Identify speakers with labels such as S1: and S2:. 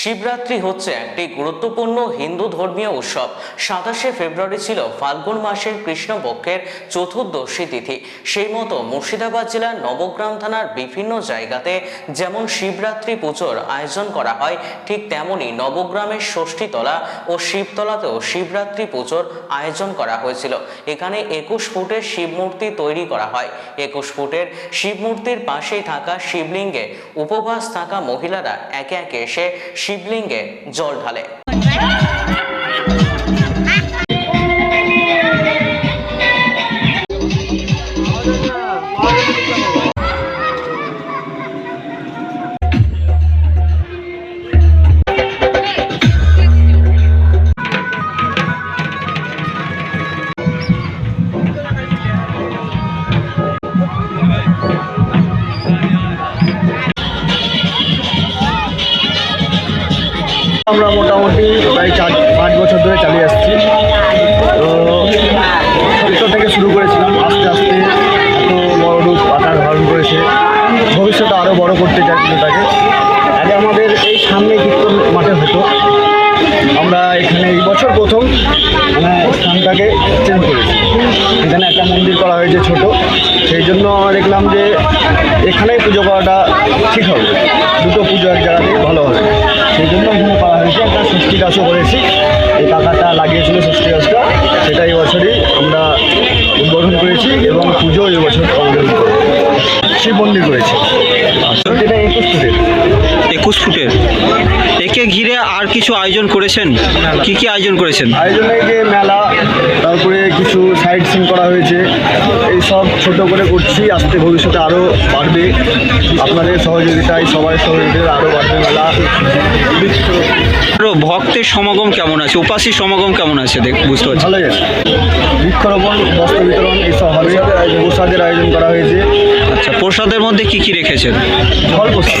S1: শিবরাত্রি হচ্ছে একটি গুরুত্বপূর্ণ হিন্দু ধর্মীয় উৎসব। সাতাশে ফেব্রুয়ারি ছিল ফাল্গুন মাসের কৃষ্ণপক্ষের চতুর্দশী তিথি। সেই মতো মুর্শিদাবাদ জেলার নবগ্রাম থানার বিভিন্ন জায়গাতে যেমন শিবরাত্রি পুজোর আয়োজন করা হয়, ঠিক তেমনি নবগ্রামের ষষ্ঠীতলা ও শিবতলাতেও শিবরাত্রি পুজোর আয়োজন করা হয়েছিল। এখানে একুশ ফুটের শিবমূর্তি তৈরি করা হয়। একুশ ফুটের শিবমূর্তির পাশেই থাকা শিবলিঙ্গে উপবাস থাকা মহিলারা একে একে এসে শিবলিঙ্গে জল ঢালে।
S2: আমরা মোটামুটি প্রায় চার, পাঁচ বছর ধরে চালিয়ে আসছি। তো ছোট্ট থেকে শুরু করেছিলাম, আস্তে আস্তে এত বড় রূপ আকার ধারণ করেছে। ভবিষ্যতে আরও বড় করতে চাই তাকে। আগে আমাদের এই সামনে কীর্তন মাঠে হতো। আমরা এখানে এই বছর প্রথম মানে স্থানটাকে চেঞ্জ করেছি। এখানে একটা মন্দির করা হয়েছে ছোট। সেই জন্য আমরা দেখলাম যে এখানেই পুজো করাটা ঠিক হবে। দুটো পুজো এক জায়গাতে ভালো হবে। সেই জন্য ষষ্ঠী গাছও করেছি। এই টাকাটা লাগিয়েছিল ষষ্ঠী গাছটা সেটা এই বছরই আমরা উদ্বোধন করেছি এবং পুজো এই বছর উদ্বোধন করেছি। শিব মন্দির করেছি। এটা একুশ ফুটের।
S3: একুশ ফুটের। একে ঘিরে আর কিছু আয়োজন করেছেন? কি কি আয়োজন করেছেন?
S2: আয়োজনে যে মেলা তারপরে কিছু সাইড সিন করা হয়েছে সব ছোট করে করছি আস্তে ভবিষ্যতে আরও বাড়বে। আপনাদের সহযোগিতায় সবাই সহযোগিতায় আরও বাড়বে মেলা।
S3: ভক্তের সমাগম কেমন আছে? উপাসী সমাগম কেমন আছে দেখ বুঝতে পারছি।
S2: আছে। বৃক্ষরোপণ বস্ত্র বিতরণ এইসব হবে। প্রসাদের আয়োজন করা হয়েছে।
S3: আচ্ছা প্রসাদের মধ্যে কি কি রেখেছেন?
S2: ফল প্রসাদ।